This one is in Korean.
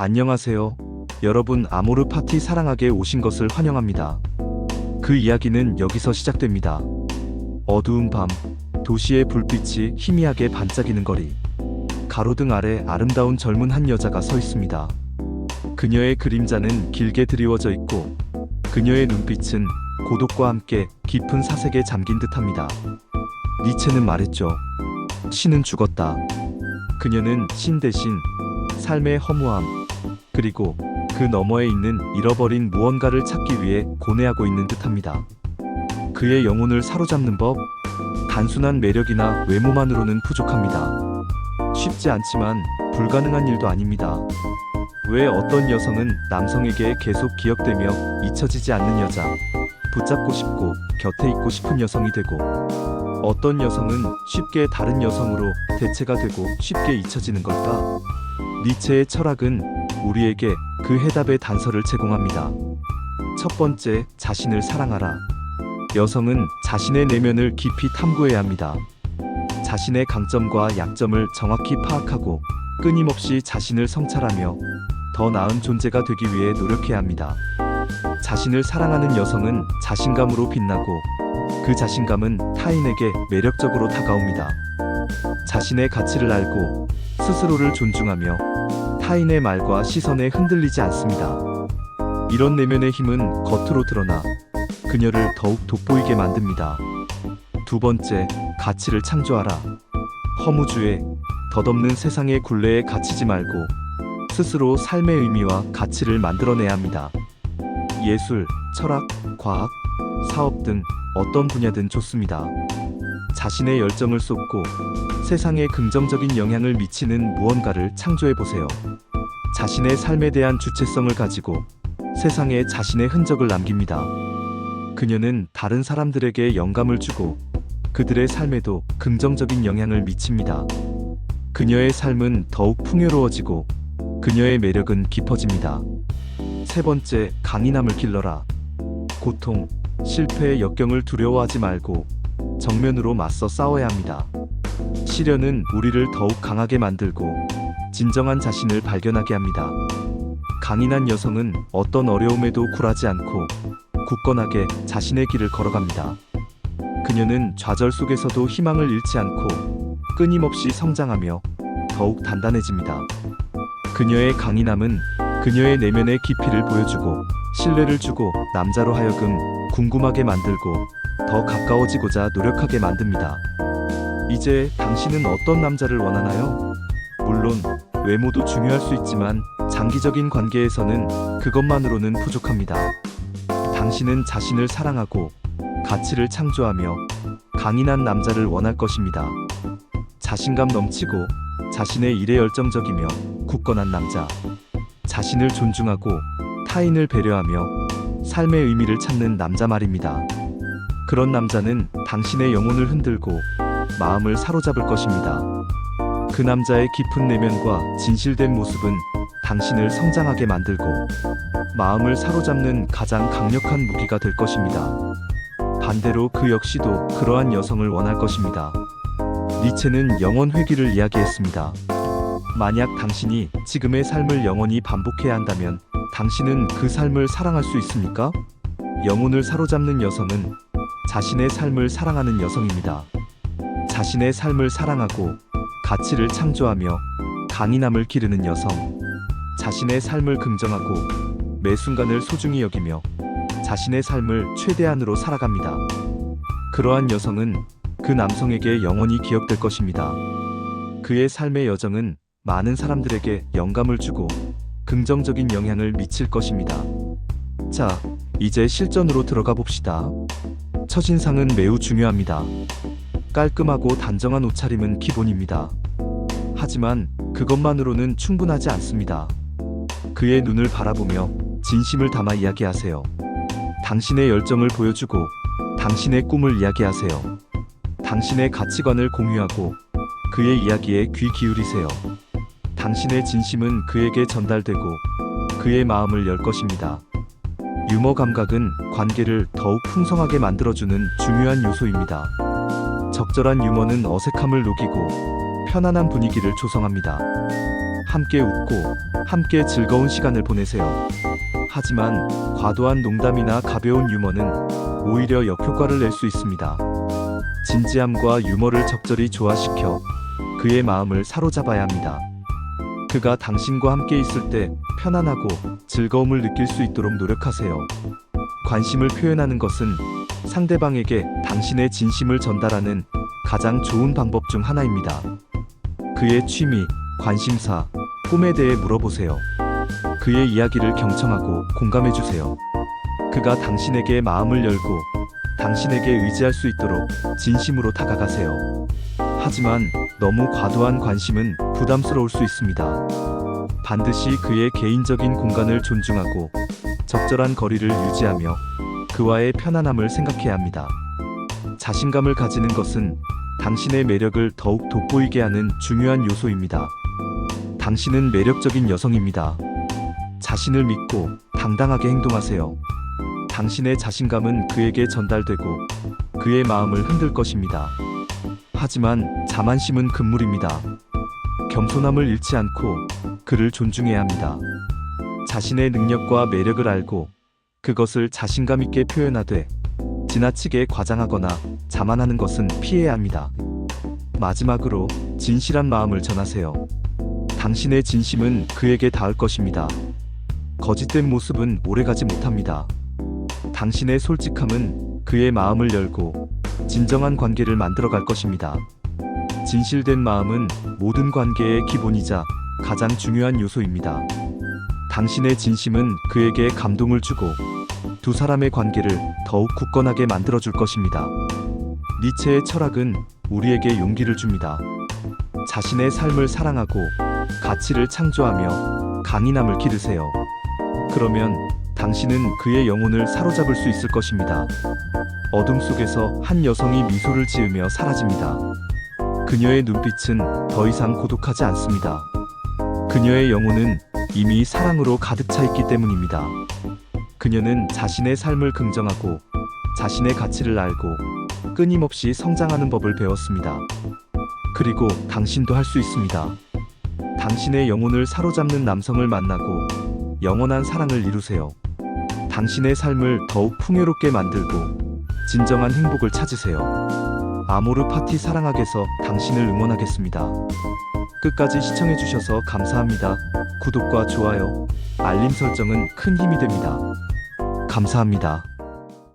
안녕하세요. 여러분 아모르 파티 사랑하게 오신 것을 환영합니다. 그 이야기는 여기서 시작됩니다. 어두운 밤, 도시의 불빛이 희미하게 반짝이는 거리. 가로등 아래 아름다운 젊은 한 여자가 서 있습니다. 그녀의 그림자는 길게 드리워져 있고, 그녀의 눈빛은 고독과 함께 깊은 사색에 잠긴 듯합니다. 니체는 말했죠. 신은 죽었다. 그녀는 신 대신 삶의 허무함, 그리고 그 너머에 있는 잃어버린 무언가를 찾기 위해 고뇌하고 있는 듯합니다. 그의 영혼을 사로잡는 법, 단순한 매력이나 외모만으로는 부족합니다. 쉽지 않지만 불가능한 일도 아닙니다. 왜 어떤 여성은 남성에게 계속 기억되며 잊혀지지 않는 여자, 붙잡고 싶고 곁에 있고 싶은 여성이 되고, 어떤 여성은 쉽게 다른 여성으로 대체가 되고 쉽게 잊혀지는 걸까? 니체의 철학은 우리에게 그 해답의 단서를 제공합니다. 첫 번째, 자신을 사랑하라. 여성은 자신의 내면을 깊이 탐구해야 합니다. 자신의 강점과 약점을 정확히 파악하고 끊임없이 자신을 성찰하며 더 나은 존재가 되기 위해 노력해야 합니다. 자신을 사랑하는 여성은 자신감으로 빛나고 그 자신감은 타인에게 매력적으로 다가옵니다. 자신의 가치를 알고 스스로를 존중하며 타인의 말과 시선에 흔들리지 않습니다. 이런 내면의 힘은 겉으로 드러나 그녀를 더욱 돋보이게 만듭니다. 두 번째, 가치를 창조하라. 허무주의, 덧없는 세상의 굴레에 갇히지 말고 스스로 삶의 의미와 가치를 만들어내야 합니다. 예술, 철학, 과학, 사업 등 어떤 분야든 좋습니다. 자신의 열정을 쏟고 세상에 긍정적인 영향을 미치는 무언가를 창조해 보세요. 자신의 삶에 대한 주체성을 가지고 세상에 자신의 흔적을 남깁니다. 그녀는 다른 사람들에게 영감을 주고 그들의 삶에도 긍정적인 영향을 미칩니다. 그녀의 삶은 더욱 풍요로워지고 그녀의 매력은 깊어집니다. 세 번째, 강인함을 길러라. 고통, 실패의 역경을 두려워하지 말고 정면으로 맞서 싸워야 합니다. 시련은 우리를 더욱 강하게 만들고 진정한 자신을 발견하게 합니다. 강인한 여성은 어떤 어려움에도 굴하지 않고 굳건하게 자신의 길을 걸어갑니다. 그녀는 좌절 속에서도 희망을 잃지 않고 끊임없이 성장하며 더욱 단단해집니다. 그녀의 강인함은 그녀의 내면의 깊이를 보여주고 신뢰를 주고 남자로 하여금 궁금하게 만들고 더 가까워지고자 노력하게 만듭니다. 이제 당신은 어떤 남자를 원하나요? 물론 외모도 중요할 수 있지만 장기적인 관계에서는 그것만으로는 부족합니다. 당신은 자신을 사랑하고 가치를 창조하며 강인한 남자를 원할 것입니다. 자신감 넘치고 자신의 일에 열정적이며 굳건한 남자. 자신을 존중하고 타인을 배려하며 삶의 의미를 찾는 남자 말입니다. 그런 남자는 당신의 영혼을 흔들고 마음을 사로잡을 것입니다. 그 남자의 깊은 내면과 진실된 모습은 당신을 성장하게 만들고 마음을 사로잡는 가장 강력한 무기가 될 것입니다. 반대로 그 역시도 그러한 여성을 원할 것입니다. 니체는 영원 회귀를 이야기했습니다. 만약 당신이 지금의 삶을 영원히 반복해야 한다면 당신은 그 삶을 사랑할 수 있습니까? 영혼을 사로잡는 여성은 자신의 삶을 사랑하는 여성입니다. 자신의 삶을 사랑하고 가치를 창조하며 강인함을 기르는 여성. 자신의 삶을 긍정하고 매 순간을 소중히 여기며 자신의 삶을 최대한으로 살아갑니다. 그러한 여성은 그 남성에게 영원히 기억될 것입니다. 그의 삶의 여정은 많은 사람들에게 영감을 주고 긍정적인 영향을 미칠 것입니다. 자, 이제 실전으로 들어가 봅시다. 첫인상은 매우 중요합니다. 깔끔하고 단정한 옷차림은 기본입니다. 하지만 그것만으로는 충분하지 않습니다. 그의 눈을 바라보며 진심을 담아 이야기하세요. 당신의 열정을 보여주고 당신의 꿈을 이야기하세요. 당신의 가치관을 공유하고 그의 이야기에 귀 기울이세요. 당신의 진심은 그에게 전달되고 그의 마음을 열 것입니다. 유머 감각은 관계를 더욱 풍성하게 만들어주는 중요한 요소입니다. 적절한 유머는 어색함을 녹이고 편안한 분위기를 조성합니다. 함께 웃고 함께 즐거운 시간을 보내세요. 하지만 과도한 농담이나 가벼운 유머는 오히려 역효과를 낼 수 있습니다. 진지함과 유머를 적절히 조화시켜 그의 마음을 사로잡아야 합니다. 그가 당신과 함께 있을 때 편안하고 즐거움을 느낄 수 있도록 노력하세요. 관심을 표현하는 것은 상대방에게 당신의 진심을 전달하는 가장 좋은 방법 중 하나입니다. 그의 취미, 관심사, 꿈에 대해 물어보세요. 그의 이야기를 경청하고 공감해 주세요. 그가 당신에게 마음을 열고 당신에게 의지할 수 있도록 진심으로 다가가세요. 하지만 너무 과도한 관심은 부담스러울 수 있습니다. 반드시 그의 개인적인 공간을 존중하고 적절한 거리를 유지하며 그와의 편안함을 생각해야 합니다. 자신감을 가지는 것은 당신의 매력을 더욱 돋보이게 하는 중요한 요소입니다. 당신은 매력적인 여성입니다. 자신을 믿고 당당하게 행동하세요. 당신의 자신감은 그에게 전달되고 그의 마음을 흔들 것입니다. 하지만 자만심은 금물입니다. 겸손함을 잃지 않고 그를 존중해야 합니다. 자신의 능력과 매력을 알고 그것을 자신감 있게 표현하되 지나치게 과장하거나 자만하는 것은 피해야 합니다. 마지막으로 진실한 마음을 전하세요. 당신의 진심은 그에게 닿을 것입니다. 거짓된 모습은 오래가지 못합니다. 당신의 솔직함은 그의 마음을 열고 진정한 관계를 만들어 갈 것입니다. 진실된 마음은 모든 관계의 기본이자 가장 중요한 요소입니다. 당신의 진심은 그에게 감동을 주고 두 사람의 관계를 더욱 굳건하게 만들어 줄 것입니다. 니체의 철학은 우리에게 용기를 줍니다. 자신의 삶을 사랑하고 가치를 창조하며 강인함을 기르세요. 그러면 당신은 그의 영혼을 사로잡을 수 있을 것입니다. 어둠 속에서 한 여성이 미소를 지으며 사라집니다. 그녀의 눈빛은 더 이상 고독하지 않습니다. 그녀의 영혼은 이미 사랑으로 가득 차 있기 때문입니다. 그녀는 자신의 삶을 긍정하고 자신의 가치를 알고 끊임없이 성장하는 법을 배웠습니다. 그리고 당신도 할 수 있습니다. 당신의 영혼을 사로잡는 남성을 만나고 영원한 사랑을 이루세요. 당신의 삶을 더욱 풍요롭게 만들고 진정한 행복을 찾으세요. 아모르 파티 사랑하게서 당신을 응원하겠습니다. 끝까지 시청해주셔서 감사합니다. 구독과 좋아요, 알림 설정은 큰 힘이 됩니다. 감사합니다.